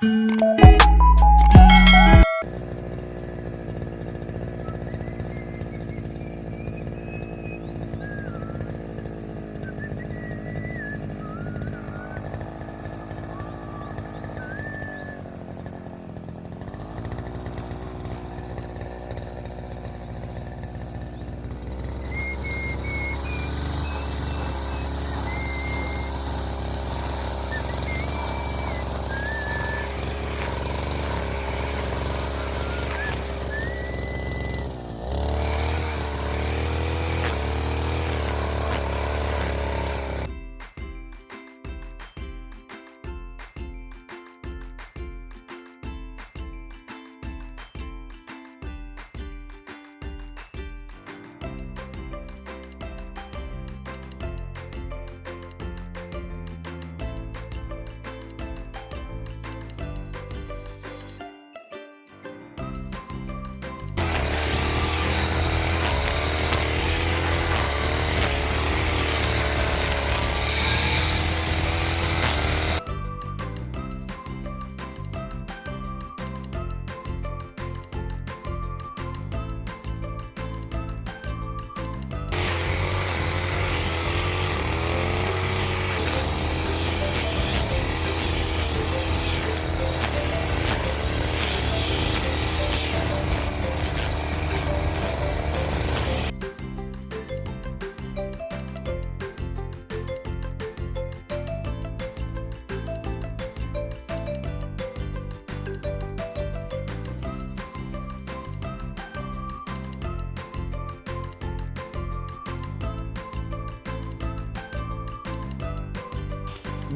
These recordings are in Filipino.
Música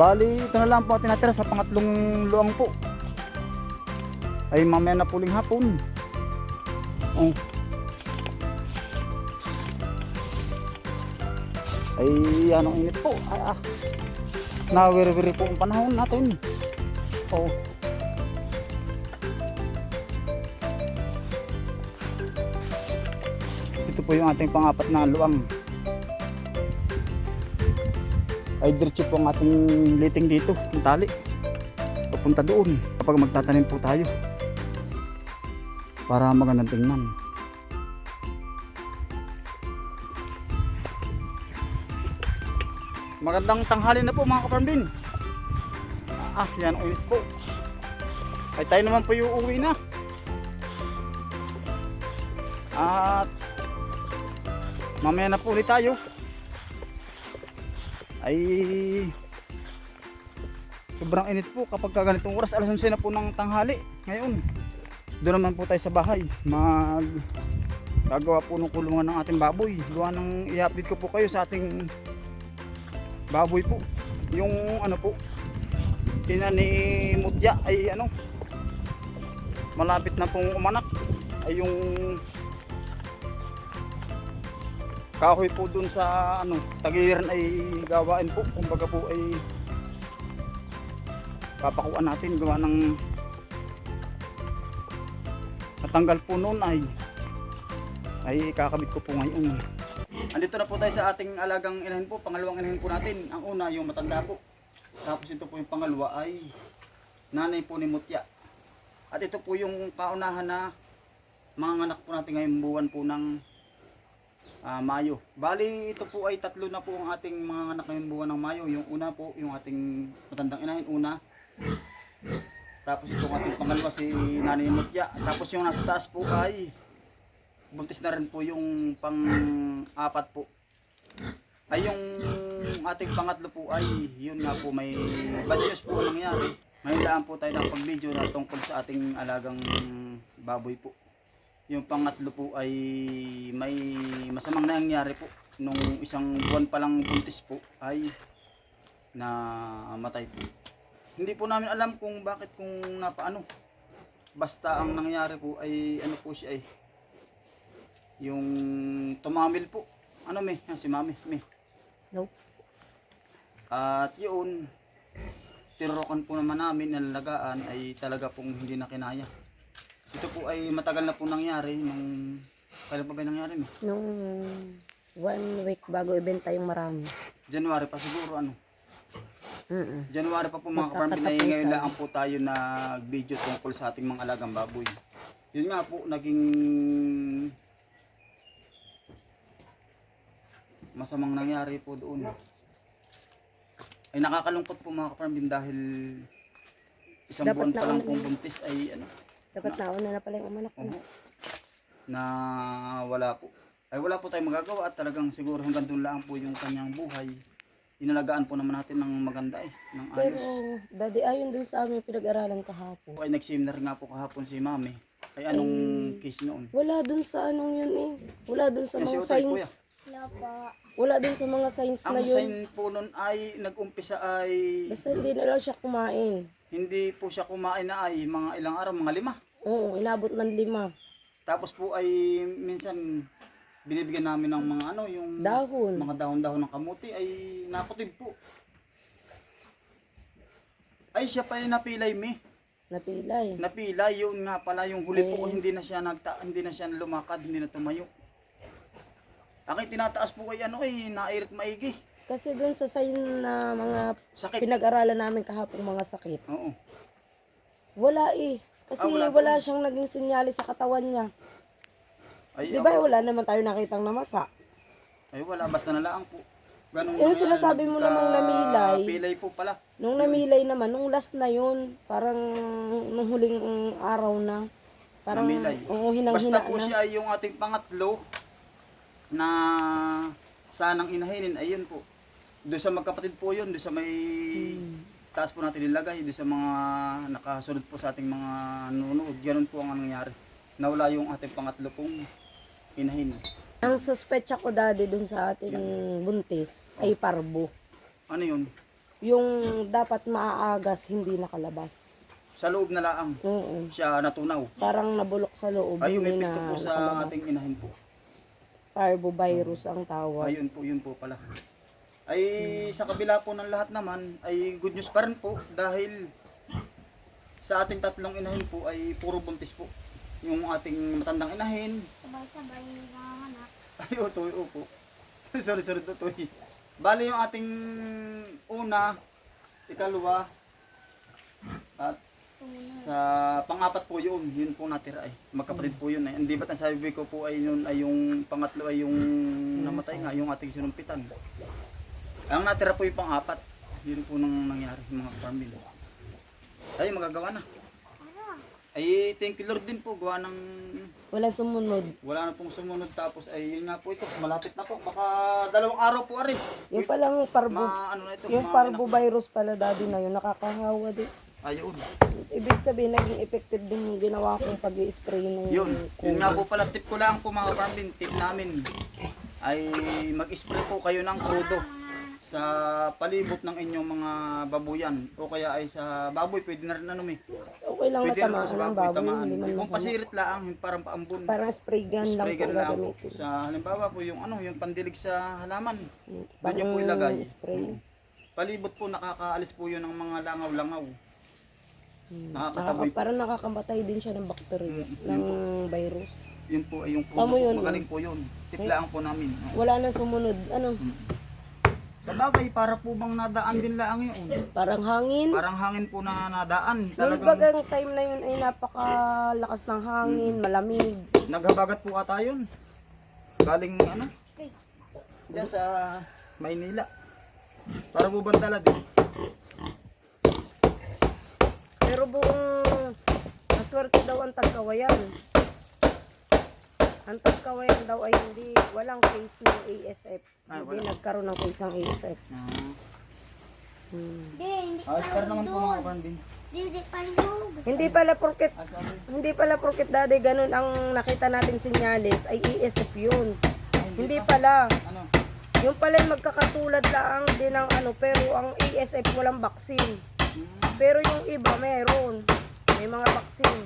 Bali, ito na lang po ang tinatira sa pangatlong luang po. Ay mamaya na puling hapon. Oh. Ay anong init po. Ay ah. Nawiri-wiri po ang panahon natin. Oh. Ito po yung ating pangapat na luang ay diretso po ang ating liting dito, yung tali. Papunta doon kapag magtatanim po tayo. Para magandang tingnan. Magandang tanghali na po mga kaparmbin. Ah, yan ulit po. Ay tayo naman po yung uwi na. At mamaya na po ulit tayo ay sobrang init po kapag ka ganitong oras. Alas 11 na po ng tanghali ngayon. Doon naman po tayo sa bahay. Mag gagawa po ng kulungan ng ating baboy. Gawa ng i-update ko po kayo sa ating baboy po. Yung ano po tina ni Mutya ay ano malapit na pong umanak. Ay yung kahoy po dun sa ano tagiran ay gawain po. Kumbaga po ay papakuan natin gawa ng natanggal po noon ay ay kakabit ko po ngayon. Andito na po tayo sa ating alagang inahin po pangalawang inahin po natin. Ang una yung matanda po. Tapos ito po yung pangalawa ay nanay po ni Mutya. At ito po yung paunahan na mga anak po natin ngayong buwan po ng ah, Mayo. Bali, ito po ay tatlo na po ang ating mga anak ngayong buwan ng Mayo. Yung una po, yung ating matandang inahin, una. Tapos itong ating pangalawa si Nanay Mutya. Tapos yung nasa taas po ay buntis na rin po yung pang-apat po. Ay yung ating pangatlo po ay yun nga po may bad news po ang nangyari. Ngayon lang po tayo ng pag-video na tungkol sa ating alagang baboy po. Yung pangatlo po ay may masamang nangyari po. Nung isang buwan pa lang buntis po ay na matay po. Hindi po namin alam kung bakit kung napaano. Basta ang nangyari po ay ano po siya ay yung tumamil po. Ano me? Yan, si mami. Me. Nope. At yun, tinurukan po naman namin na lalagaan ay talaga pong hindi na kinaya. Ito po ay matagal na po nangyari nung kailan pa ba nangyari mo? Nung one week bago ibenta yung marami. January pa siguro ano. Mm-mm. January pa po mga kaparambin ay Magkakatapusan. ngayon lang po tayo nag-video tungkol sa ating mga alagang baboy. Yun nga po, naging masamang nangyari po doon. Ay nakakalungkot po mga kaparambin dahil isang Dapat buwan pa lang nauna pong na. buntis ay ano, Dapat nauna na pala yung umanak Oo. na. na wala po. Ay wala po tayong magagawa at talagang siguro hanggang doon lang po yung kanyang buhay. Inalagaan po naman natin ng maganda eh, ng Pero, ayos. daddy, ayon dun sa aming pinag-aralan kahapon. Ay nag-seminar nga po kahapon si Mami. Ay anong case noon? Wala dun sa anong yun eh. Wala dun sa Yan si mga kuya. signs. Wala dun sa mga signs na Ang yun. sign po noon ay nag-umpisa ay Basta hindi na lang siya kumain. hindi po siya kumain na ay mga ilang araw, mga lima. Oo, inabot ng lima. Tapos po ay minsan binibigyan namin ng mga ano, yung Dahon. mga dahon-dahon ng kamuti ay naputid po. Ay siya pa yung napilay mi. Napilay. Napilay yun nga pala yung huli po Eh. hindi na siya nagta hindi na siya lumakad, hindi na tumayo. Akin tinataas po kay ano ay nairit maigi. Kasi dun sa sign na mga Sakit. pinag-aralan namin kahapon mga sakit. Oo. Wala eh. Kasi Ah, wala wala, po. siyang naging sinyalis sa katawan niya. Ay, Di ba ako- wala naman tayo nakitang namasa? Ay wala, basta na lang po. Ganun Yung sinasabi mo namang namilay. Pilay po pala. Nung namilay naman, nung last na yun, parang nung huling araw na, parang Namilay. oo, Basta hinang-hina po na. siya ay yung ating pangatlo na sanang inahinin. Ayun po. Doon sa magkapatid po yun, doon sa may Hmm. taas po natin nilagay, doon sa mga nakasunod po sa ating mga nunood. Ganun po ang nangyari. Nawala yung ating pangatlo pong inahin. Ang suspetsa ko dati dun sa ating buntis ay parbo. Ano yun? Yung dapat maaagas, hindi nakalabas. Sa loob na laang Oo. siya natunaw. Parang nabulok sa loob. Ay, umipikto na po sa nakalabas. ating inahin po. Parvovirus ang tawag. Ayun po, yun po pala. Ay sa kabila po ng lahat naman ay good news pa rin po dahil sa ating tatlong inahin po ay puro buntis po. Yung ating matandang inahin, Sabay-sabay nanganganak. ay utoy upo. sorry sorry utoy. Bali yung ating una, ikalawa, at sa pangapat po yun, yun po natira ay. Magkapatid po yun ay. Hindi ba't ang sabi ko po ay yun ay yung pangatlo ay yung namatay nga, yung ating sinumpitan. Ang natira po yung pangapat. Yun po nang nangyari mga farmil. Ay, magagawa na. Ay, thank you Lord din po. Gawa ng Walang sumunod. wala na pong sumunod tapos ay yun nga po ito. Malapit na po. Baka dalawang araw po ari. Yung palang parvo, Ma, ano na ito. yung ma- parvovirus pala dati na yun, nakakahawa din. Ayun. Ibig sabihin, naging effective din yung ginawa kong pag spray ng Yun, yun nga po pala tip ko lang po mga farming, tip namin ay mag-spray po kayo ng krudo sa palibot ng inyong mga babuyan o kaya ay sa baboy, pwede na rin ano may. Okay lang Pwede rin po matamaan sa ng baboy, baboy, tamaan. hindi man Kung pasirit lang, yung parang paambon. Parang spray gun lang Spray po gun lang po. gagamitin. Sa halimbawa po yung ano, yung pandilig sa halaman. Doon Parang niyo po ilagay. spray. Palibot po nakakaalis po yun ng mga langaw-langaw. Hmm. Nakakataboy Nakaka, parang nakakamatay din siya ng bacteria, ng virus. Yun po ay yung po, yun, magaling po yun. Tip lang po namin. Wala na sumunod. Ano? Sa bagay, para po bang nadaan din lang yun. Parang hangin. Parang hangin po na nadaan. Talagang bagang time na yun ay napakalakas ng hangin, malamig. naghabagat po ata yun. Galing ano? Diyan sa Maynila. Para po bantala din. Pero buong maswerte daw ang tagkawayan. Ang tagkawayan daw ay hindi, walang case ng ASF. Ah, hindi nagkaroon ng case ng ASF. Ah, Hmm. Hindi, hindi ka rin naman po mga kapandin. Hindi pa yung Hindi pala porket, Ah, hindi pala porket dati ganun ang nakita nating sinyalis ay ASF yun. Hindi pala. ano? Yung pala magkakatulad lang din ng ano, pero ang ASF walang vaccine. Pero yung iba meron. May mga vaccine.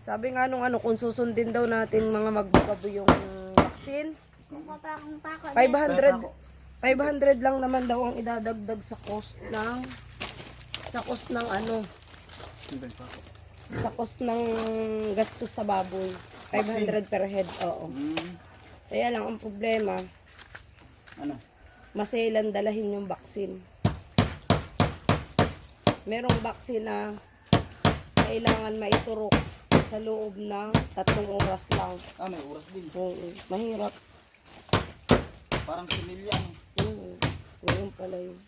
Sabi nga nung ano, kung susundin daw natin mga magbababo yung vaccine, mukapakong tako. 500 500 lang naman daw ang idadagdag sa cost ng sa cost ng ano, sa cost ng gastos sa baboy. 500 per head, oo. Kaya lang ang problema, ano? masailan dalahin yung vaccine. Merong vaccine na kailangan maiturok sa loob ng tatlong oras lang. Ah, may oras din. Oo, mahirap. Parang similya. Oo, ganun pala yun.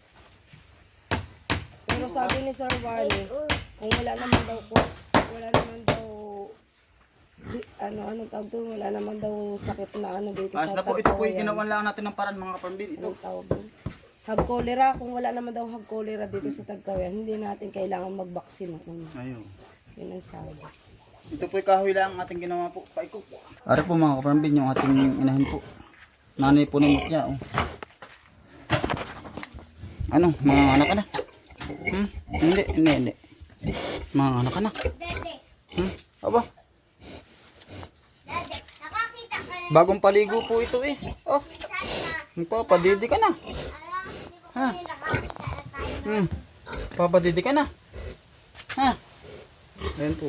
Pero sabi ni Sir Wally, kung wala naman daw kwas, wala naman daw ano, ano tawag doon, wala naman daw sakit na ano dito Ayos sa na po, ito po yung Tagkawayan. ginawa lang natin ng paraan mga kapambin. Ito. Anong tawag doon? Hag cholera, kung wala naman daw hag cholera dito sa Tagkawayan, hindi natin kailangan magbaksin. Ano, Ayun. yun ang sabi. Ito po yung kahoy lang ang ating ginawa po. Paiko. Ari po mga kapambin yung ating inahin po. Nanay po ng mutya. Oh. Ano, mga anak ka na? Hmm? Hindi, hindi, hindi. Mga anak ka na? Hmm? Aba, dede, nakakita ka na bagong paligo po ito eh. Oh, sana. magpapadidi ka na. Ha? na. Hmm. Papadidi ka na. Ha? Ayan po.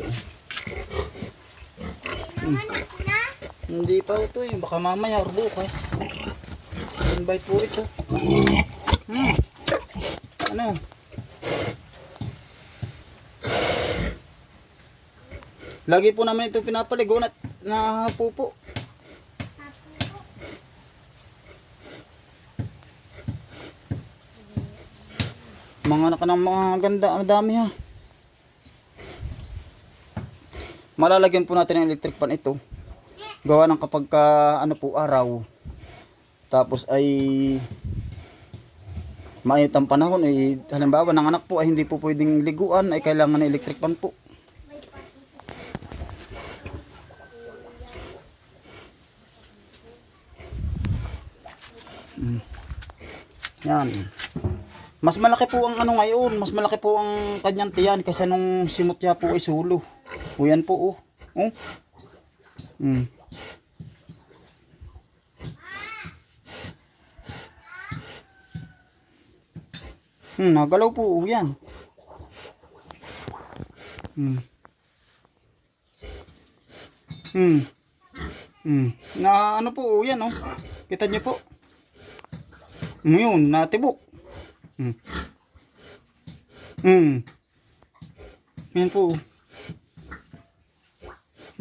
Na. Hindi pa ito eh. Baka mamaya or bukas. Invite po ito. Hmm. Ano? Lagi po namin ito pinapaligo na nahapupo. Mga anak ng mga ganda, ang dami ha. Malalagyan po natin ng electric pan ito. Gawa ng kapag ka, ano po, araw. Tapos ay mainit ang panahon ay halimbawa ng anak po ay hindi po pwedeng liguan ay kailangan ng electric pan po. Mm. Yan. Mas malaki po ang ano ngayon, mas malaki po ang kanyang tiyan kaysa nung simutya po ay sulo. O yan po oh. Oh. Mm. Hmm, nagalaw po oh, yan. Hmm. Hmm. Hmm. Na ano po oh, yan oh. Kita niyo po. Ngayon, natibok. Hmm. Hmm. Yan po.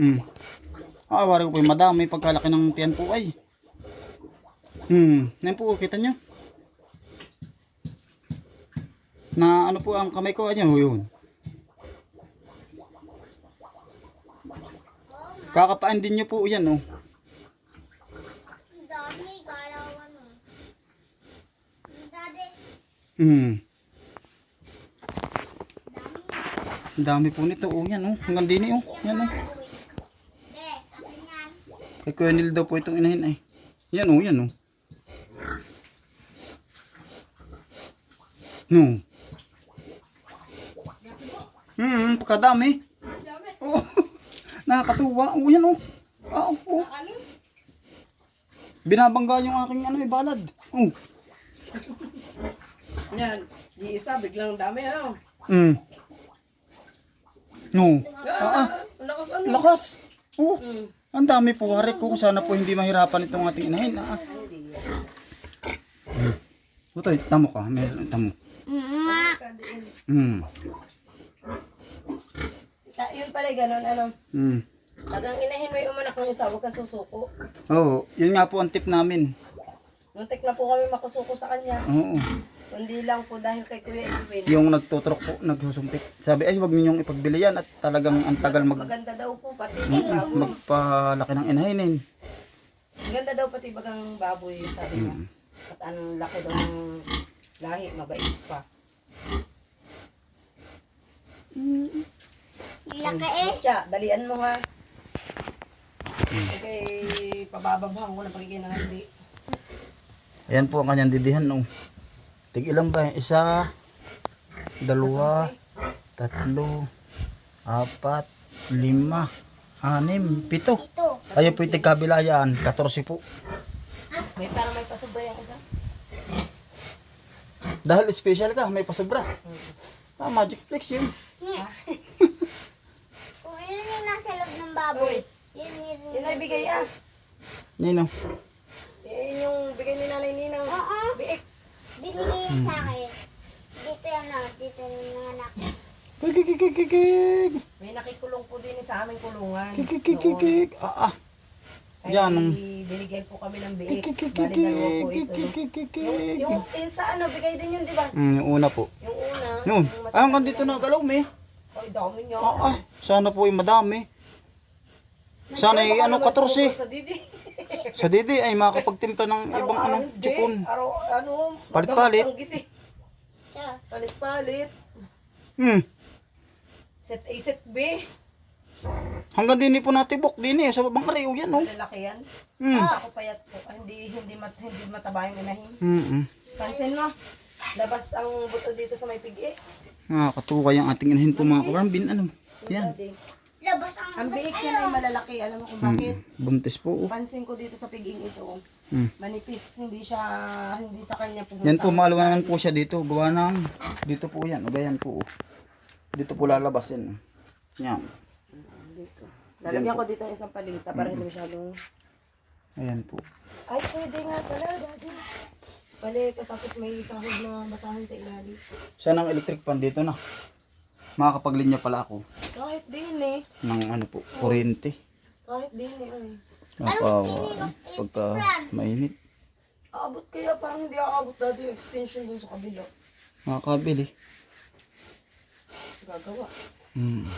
Hmm. Ah, wari ko po yung madami pagkalaki ng tiyan po ay. Hmm. Yan po, kita nyo. Na ano po ang kamay ko, ayan, oh, yun. Kakapaan din nyo po, yan, oh. Ang dami, galawan mo. Dede, Hmm. dami. Po nito, oh, yan, oh. Hanggang din, oh. Yan, oh. Kay Neil daw po itong inahin, ay. Yan, oh, yan, oh. No. Hmm, pagkadami. Oo. Nakakatuwa. Oh, yan, oh. Ah, oh. Binabangga yung aking ano, ibalad. Oh. Yan, di isa, biglang dami ano. Hmm. No. Ah, ang lakas ano. Lakas. Oh. Hmm. Ang dami po, hari ko. Sana po hindi mahirapan itong ating inahin. Ah. Butoy, tamo ka. Meron, tamo. Hmm. Ta, yun pala ganun, ano. Hmm. Tagang inahin mo yung umanak ng isa, huwag kang susuko. Oo, yun nga po ang tip namin. Muntik na po kami makusuko sa kanya. Oo. Kundi lang po dahil kay Kuya Edwin. Yung nagtutrok po, nagsusumpit. Sabi, ay, wag ninyong ipagbili yan at talagang ang tagal mag, Maganda daw po pati Mm, yung baboy. magpalaki ng inahinin. Maganda daw pati bagang baboy, sabi niya. At ang laki daw ng lahi, mabait pa. Laki eh. Tiya, dalian mo nga. Okay, pabababang ko na hindi. Ayan po ang kanyang didihan. Oh. Tig ilan ba? Isa, dalawa, tatlo, apat, lima, anim, pito. Ito. Ayun po yung tigkabilayan, 14 po. May parang may pasubra yan isa. Dahil special ka, may pasobra. Ah, magic flex yun. Kung yun yung nasa loob ng baboy. Yun yun. Yun ay bigay ah. Nino. Yan yung bigay ni Nanay Ninang. Oo. Biik. Binigay yan sa akin. Dito ano, dito yung anak. Kikikikikik. May nakikulong po din sa aming kulungan. Kikikikikik. Ah, ah. Ay, Yan. binigyan po kami ng biik. Bali Kikikikikik. dalawa po ito. Yung, yung, yung sa ano, bigay din yun, di ba? Mm, yung una po. Yung una. Yun. yung Ay, hanggang dito na galaw, me. Ay, dami niya. Ah, ah. Sana po yung madami. Sana yung ano, 14. Sa didi. Sa didi ay makakapagtimpla ng ibang ano, chipon. Araw, ano, Palit-palit. Palit-palit. Hmm. Set A, set B. Hanggang din po natibok din eh. Sa babang ariw yan, oh. Lalaki yan. Hmm. Ako payat po. Ah, Hindi, hindi, mat, hindi mataba yung inahin. Hmm. hmm. Pansin mo. Labas ang buto dito sa may pigi. Nakakatuwa yung ating inahin po mga kabarambin. Ano? Yan. Labas ang Ang biik niya ay malalaki. Alam mo kung bakit? Buntis po, oh. Pansin ko dito sa piging ito. Hmm. Manipis. Hindi siya, hindi sa kanya pumunta. Yan po, maalawa naman po siya dito. Gawa ng, dito po yan. O ganyan po. oh. Dito po lalabas yan. oh. Yan. Dito. Lalagyan ko dito ng isang palita para hindi masyadong... Ayan po. Ay, pwede nga pala, daddy. Palita, tapos may sahod na basahan sa ilalim. Siya ng electric fan dito na. Makakapaglinya pala ako Kahit din eh. ng ano po, kuryente. Kahit din eh. Ay. Nakawa. Pagka mainit. Aabot kaya parang hindi aabot dati yung extension dun sa kabila. Makakabili. Gagawa. Hmm.